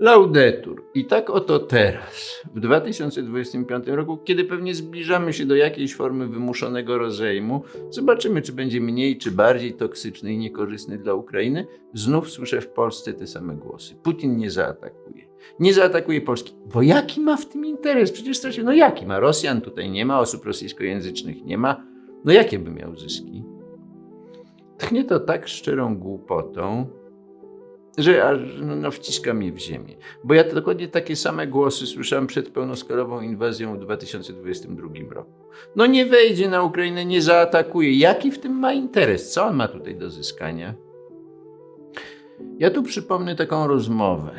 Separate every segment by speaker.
Speaker 1: Laudetur. I tak oto teraz, w 2025 roku, kiedy pewnie zbliżamy się do jakiejś formy wymuszonego rozejmu, zobaczymy, czy będzie mniej, czy bardziej toksyczny i niekorzystny dla Ukrainy. Znów słyszę w Polsce te same głosy. Putin nie zaatakuje. Nie zaatakuje Polski. Bo jaki ma w tym interes? Przecież stracił. No jaki ma? Rosjan tutaj nie ma, osób rosyjskojęzycznych nie ma. No jakie by miał zyski? Tchnie to tak szczerą głupotą, że aż no, no, wciska mnie w ziemię. Bo ja dokładnie takie same głosy słyszałem przed pełnoskalową inwazją w 2022 roku. No nie wejdzie na Ukrainę, nie zaatakuje. Jaki w tym ma interes? Co on ma tutaj do zyskania? Ja tu przypomnę taką rozmowę,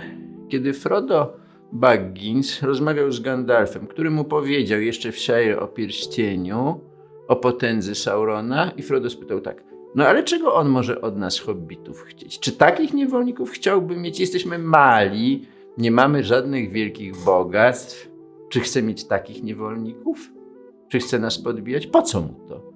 Speaker 1: kiedy Frodo Baggins rozmawiał z Gandalfem, który mu powiedział jeszcze w Shire o pierścieniu, o potędze Saurona i Frodo spytał tak, no ale czego on może od nas, hobbitów, chcieć? Czy takich niewolników chciałby mieć? Jesteśmy mali, nie mamy żadnych wielkich bogactw. Czy chce mieć takich niewolników? Czy chce nas podbijać? Po co mu to?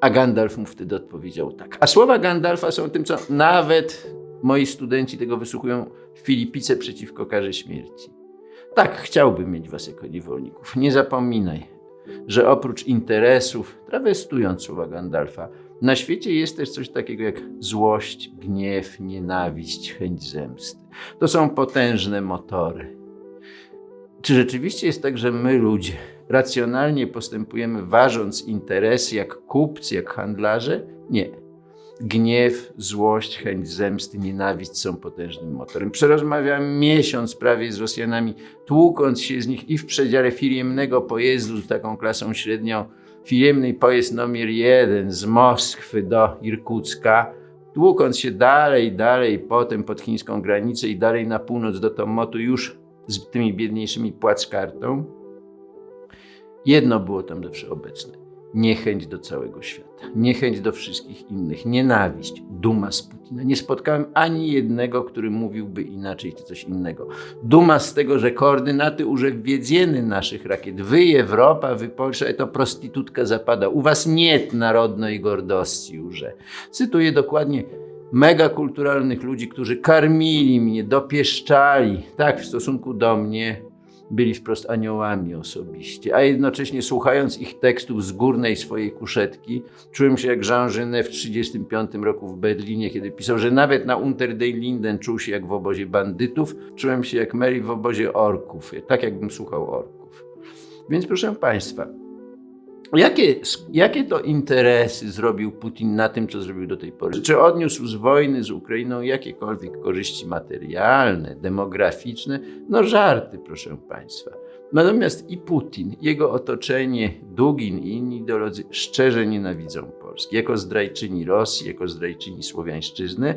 Speaker 1: A Gandalf mu wtedy odpowiedział tak. A słowa Gandalfa są tym, co nawet moi studenci tego wysłuchują w Filipice przeciwko karze śmierci. Tak, chciałbym mieć was jako niewolników. Nie zapominaj, że oprócz interesów, trawestując słowa Gandalfa, na świecie jest też coś takiego jak złość, gniew, nienawiść, chęć zemsty. To są potężne motory. Czy rzeczywiście jest tak, że my ludzie racjonalnie postępujemy, ważąc interesy jak kupcy, jak handlarze? Nie. Gniew, złość, chęć zemsty, nienawiść są potężnym motorem. Przerozmawiałem miesiąc prawie z Rosjanami, tłukąc się z nich i w przedziale firmnego pojazdu z taką klasą średnią, firmny pojazd numer jeden z Moskwy do Irkucka, tłukąc się dalej, dalej, potem pod chińską granicę i dalej na północ do Tomotu, już z tymi biedniejszymi płackartą. Jedno było tam zawsze obecne niechęć do całego świata, niechęć do wszystkich innych, nienawiść, duma z Putina. Nie spotkałem ani jednego, który mówiłby inaczej czy coś innego. Duma z tego, że koordynaty urzewiedzieny naszych rakiet, wy Europa, wy Polsza, to prostytutka zapada. U was nie narodnej gordości już. Cytuję dokładnie mega kulturalnych ludzi, którzy karmili mnie, dopieszczali, tak w stosunku do mnie, byli wprost aniołami osobiście, a jednocześnie słuchając ich tekstów z górnej swojej kuszetki, czułem się jak Jean Genet w 1935 roku w Berlinie, kiedy pisał, że nawet na Unter den Linden czuł się jak w obozie bandytów, czułem się jak Mary w obozie orków, tak jakbym słuchał orków. Więc proszę Państwa, Jakie, jakie to interesy zrobił Putin na tym, co zrobił do tej pory? Czy odniósł z wojny z Ukrainą jakiekolwiek korzyści materialne, demograficzne? No żarty, proszę Państwa. Natomiast i Putin, jego otoczenie, Dugin i inni ideolodzy szczerze nienawidzą Polski. Jako zdrajczyni Rosji, jako zdrajczyni Słowiańszczyzny.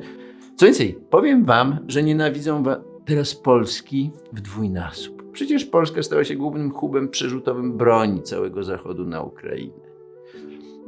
Speaker 1: Co więcej, powiem Wam, że nienawidzą teraz Polski w dwójnasób. Przecież Polska stała się głównym hubem przerzutowym broni całego Zachodu na Ukrainę.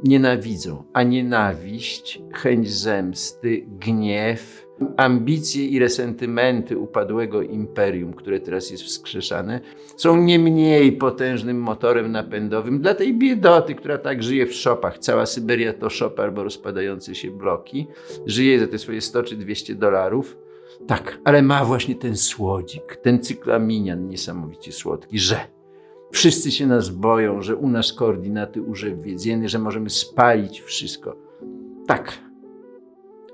Speaker 1: Nienawidzą, a nienawiść, chęć zemsty, gniew, ambicje i resentymenty upadłego imperium, które teraz jest wskrzeszane, są nie mniej potężnym motorem napędowym dla tej biedoty, która tak żyje w szopach. Cała Syberia to szop albo rozpadające się bloki. Żyje za te swoje 100 czy 200 dolarów tak, ale ma właśnie ten słodzik, ten cyklaminian niesamowicie słodki, że wszyscy się nas boją, że u nas koordynaty urzewiedzieny, że możemy spalić wszystko. Tak.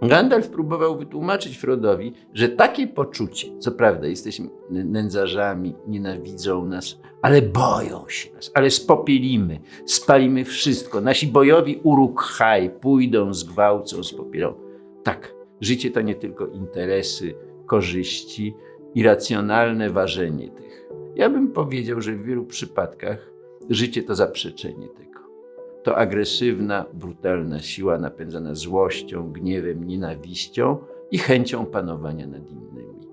Speaker 1: Gandalf próbował wytłumaczyć Frodowi, że takie poczucie, co prawda jesteśmy nędzarzami, nienawidzą nas, ale boją się nas, ale spopielimy, spalimy wszystko. Nasi bojowi urukhaj pójdą, zgwałcą, spopielą. Tak, Życie to nie tylko interesy, korzyści i racjonalne ważenie tych. Ja bym powiedział, że w wielu przypadkach życie to zaprzeczenie tego. To agresywna, brutalna siła napędzana złością, gniewem, nienawiścią i chęcią panowania nad innymi.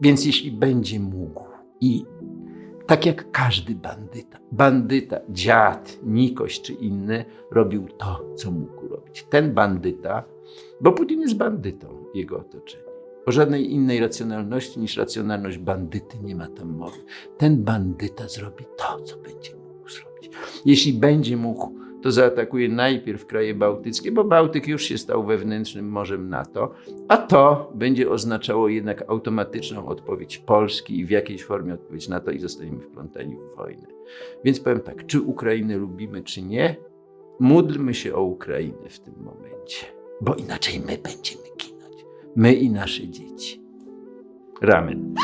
Speaker 1: Więc jeśli będzie mógł i tak jak każdy bandyta, bandyta, dziad, nikoś czy inny robił to, co mógł robić. Ten bandyta bo Putin jest bandytą, jego otoczenie. O żadnej innej racjonalności niż racjonalność bandyty nie ma tam mowy. Ten bandyta zrobi to, co będzie mógł zrobić. Jeśli będzie mógł to zaatakuje najpierw kraje bałtyckie, bo Bałtyk już się stał wewnętrznym morzem NATO, a to będzie oznaczało jednak automatyczną odpowiedź Polski i w jakiejś formie odpowiedź NATO i zostaniemy wplątani w wojnę. Więc powiem tak, czy Ukrainę lubimy, czy nie, módlmy się o Ukrainę w tym momencie, bo inaczej my będziemy ginąć. My i nasze dzieci. Ramen.